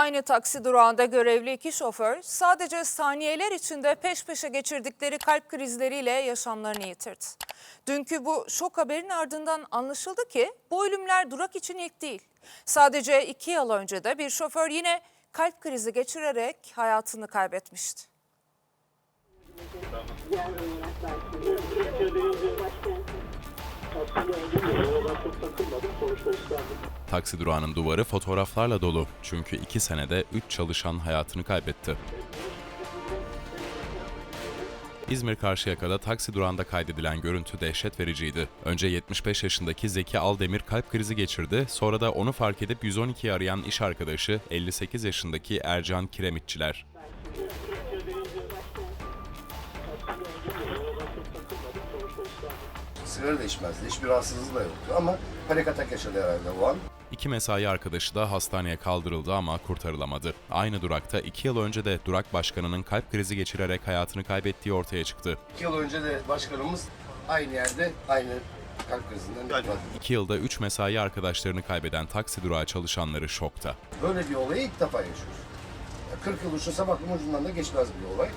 Aynı taksi durağında görevli iki şoför sadece saniyeler içinde peş peşe geçirdikleri kalp krizleriyle yaşamlarını yitirdi. Dünkü bu şok haberin ardından anlaşıldı ki bu ölümler durak için ilk değil. Sadece iki yıl önce de bir şoför yine kalp krizi geçirerek hayatını kaybetmişti. Taksi durağının duvarı fotoğraflarla dolu. Çünkü iki senede 3 çalışan hayatını kaybetti. İzmir Karşıyaka'da taksi durağında kaydedilen görüntü dehşet vericiydi. Önce 75 yaşındaki Zeki Aldemir kalp krizi geçirdi, sonra da onu fark edip 112'yi arayan iş arkadaşı 58 yaşındaki Ercan Kiremitçiler. Sigara da içmezdi. Hiçbir rahatsızlığı da yoktu ama panik atak yaşadı herhalde o an. İki mesai arkadaşı da hastaneye kaldırıldı ama kurtarılamadı. Aynı durakta iki yıl önce de durak başkanının kalp krizi geçirerek hayatını kaybettiği ortaya çıktı. İki yıl önce de başkanımız aynı yerde aynı kalp krizinden vefat etti. İki yılda üç mesai arkadaşlarını kaybeden taksi durağı çalışanları şokta. Böyle bir olayı ilk defa yaşıyoruz. Ya 40 yıl düşünsem aklım ucundan da geçmez bir olay.